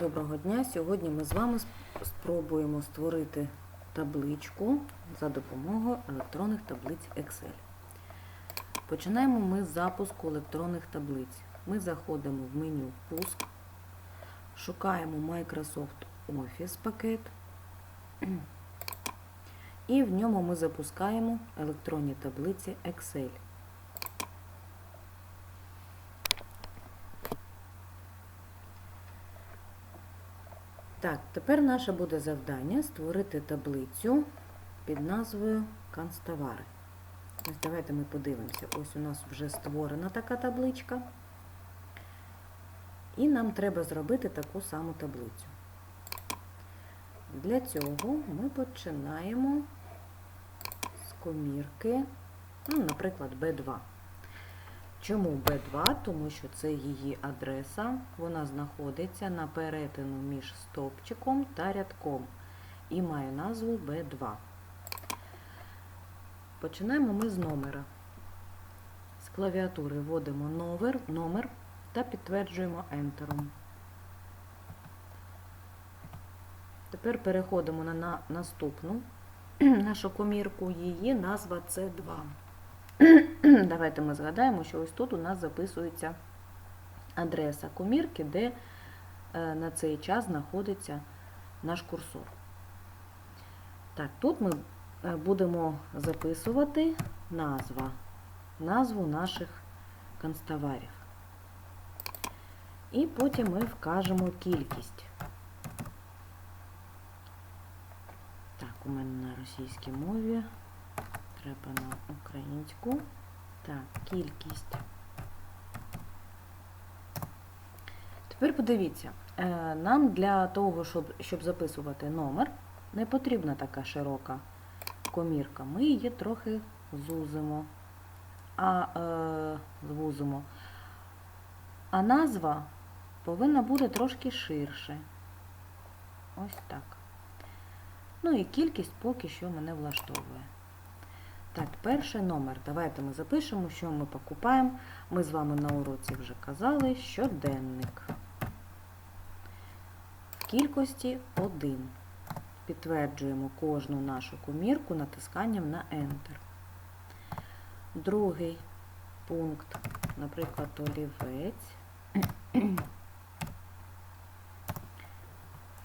Доброго дня! Сьогодні ми з вами спробуємо створити табличку за допомогою електронних таблиць Excel. Починаємо ми з запуску електронних таблиць. Ми заходимо в меню Пуск, шукаємо Microsoft Office пакет, і в ньому ми запускаємо електронні таблиці Excel. Так, тепер наше буде завдання створити таблицю під назвою Канцтовари. Ось давайте ми подивимося. Ось у нас вже створена така табличка. І нам треба зробити таку саму таблицю. Для цього ми починаємо з комірки, ну, наприклад, B2. Чому B2? Тому що це її адреса, вона знаходиться на перетину між стовпчиком та рядком і має назву B2. Починаємо ми з номера. З клавіатури вводимо номер, номер та підтверджуємо Enter. Тепер переходимо на, на наступну нашу комірку, її назва C2. Давайте ми згадаємо, що ось тут у нас записується адреса комірки, де е, на цей час знаходиться наш курсор. Так, тут ми е, будемо записувати назва, назву наших канцтоварів. І потім ми вкажемо кількість. Так, у мене на російській мові. Треба на українську. Так, кількість. Тепер подивіться, е, нам для того, щоб щоб записувати номер, не потрібна така широка комірка. Ми її трохи зузимо, а е, звузимо. А назва повинна бути трошки ширше. Ось так. Ну і кількість поки що мене влаштовує. Так, перший номер. Давайте ми запишемо, що ми покупаємо. Ми з вами на уроці вже казали, щоденник. В кількості 1. Підтверджуємо кожну нашу комірку натисканням на Enter. Другий пункт, наприклад, олівець.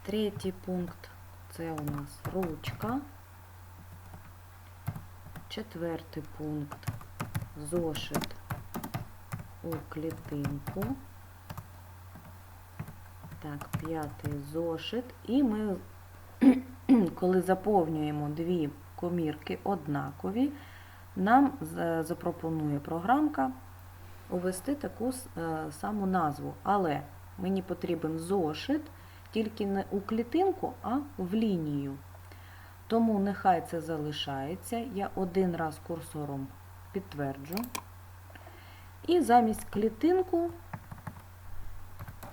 Третій пункт це у нас ручка. Четвертий пункт зошит у клітинку. Так, п'ятий зошит. І ми, коли заповнюємо дві комірки однакові, нам запропонує програмка увести таку саму назву. Але мені потрібен зошит тільки не у клітинку, а в лінію. Тому нехай це залишається. Я один раз курсором підтверджу. І замість клітинку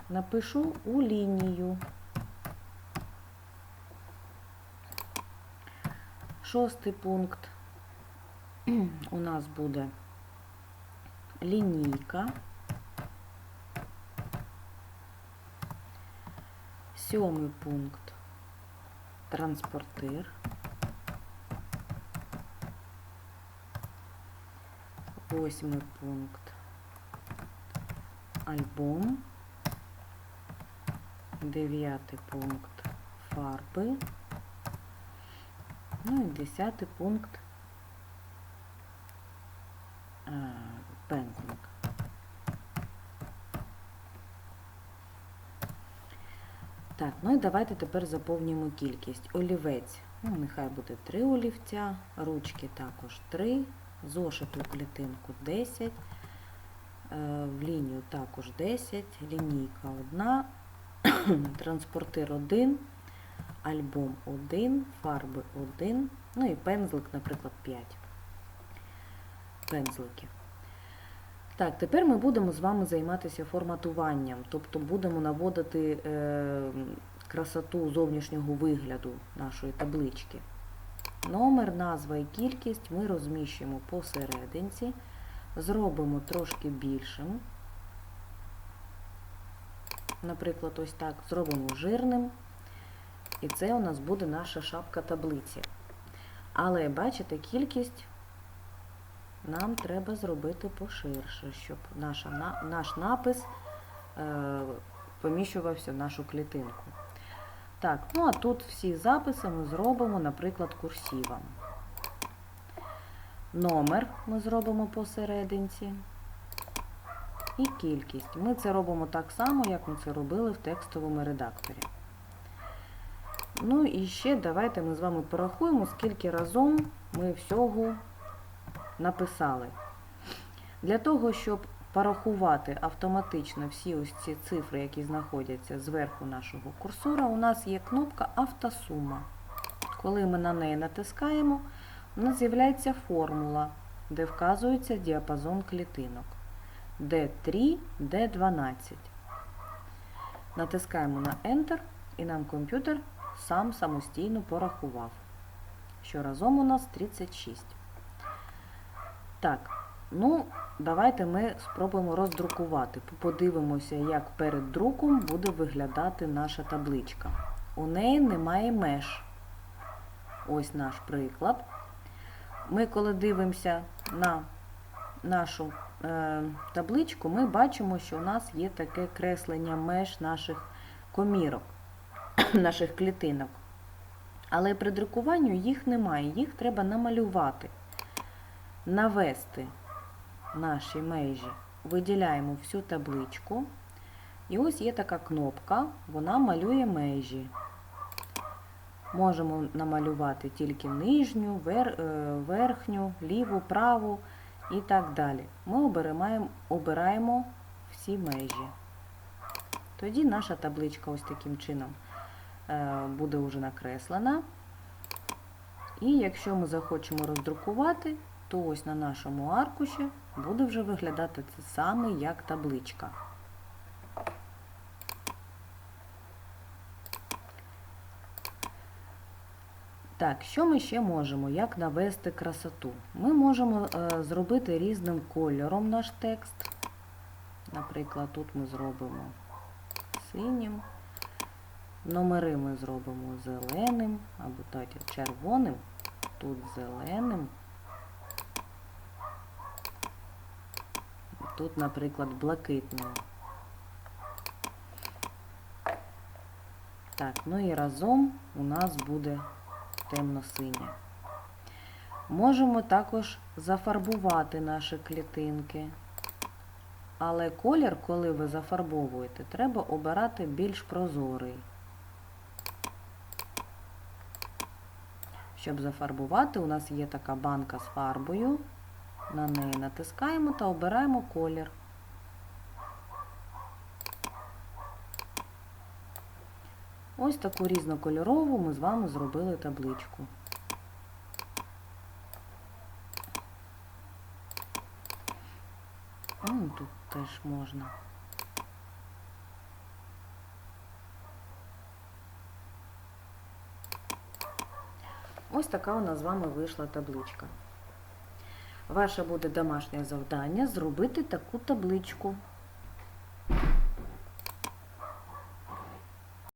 напишу у лінію. Шостий пункт у нас буде лінійка. Сьомий пункт транспортир. Восьмий пункт альбом. Дев'ятий пункт фарби. Ну і десятий пункт пензлик. Так, ну і давайте тепер заповнюємо кількість. Олівець, ну, нехай буде 3 олівця, ручки також 3, зошиту клітинку 10, в лінію також 10, лінійка 1, транспортир 1, альбом 1, фарби 1, ну і пензлик, наприклад, 5 пензликів. Так, тепер ми будемо з вами займатися форматуванням, тобто будемо наводити е, красоту зовнішнього вигляду нашої таблички. Номер, назва і кількість ми розміщуємо посерединці, зробимо трошки більшим. наприклад, ось так, зробимо жирним. І це у нас буде наша шапка таблиці. Але бачите, кількість нам треба зробити поширше, щоб наша, на- наш напис е, поміщувався в нашу клітинку. Так, ну а тут всі записи ми зробимо, наприклад, курсівом. Номер ми зробимо посерединці. І кількість. Ми це робимо так само, як ми це робили в текстовому редакторі. Ну і ще давайте ми з вами порахуємо, скільки разом ми всього написали. Для того, щоб порахувати автоматично всі ось ці цифри, які знаходяться зверху нашого курсора, у нас є кнопка Автосума. Коли ми на неї натискаємо, у нас з'являється формула, де вказується діапазон клітинок. D3, D12. Натискаємо на Enter і нам комп'ютер сам самостійно порахував, що разом у нас 36. Так, ну, давайте ми спробуємо роздрукувати. Подивимося, як перед друком буде виглядати наша табличка. У неї немає меж. Ось наш приклад. Ми, коли дивимося на нашу е, табличку, ми бачимо, що у нас є таке креслення меж наших комірок, наших клітинок. Але при друкуванню їх немає, їх треба намалювати, навести наші межі. Виділяємо всю табличку. І ось є така кнопка, вона малює межі. Можемо намалювати тільки нижню, вер, е, верхню, ліву, праву і так далі. Ми обираємо, обираємо всі межі. Тоді наша табличка ось таким чином е, буде вже накреслена. І якщо ми захочемо роздрукувати, то ось на нашому аркуші буде вже виглядати це саме як табличка. Так, що ми ще можемо? Як навести красоту? Ми можемо е, зробити різним кольором наш текст. Наприклад, тут ми зробимо синім, номери ми зробимо зеленим, або так, червоним, тут зеленим. Тут, наприклад, блакитним. Так, ну і разом у нас буде темно-синє. Можемо також зафарбувати наші клітинки. Але колір, коли ви зафарбовуєте, треба обирати більш прозорий. Щоб зафарбувати, у нас є така банка з фарбою. На неї натискаємо та обираємо колір. Ось таку різнокольорову ми з вами зробили табличку. Ну, тут теж можна. Ось така у нас з вами вийшла табличка. Ваше буде домашнє завдання зробити таку табличку.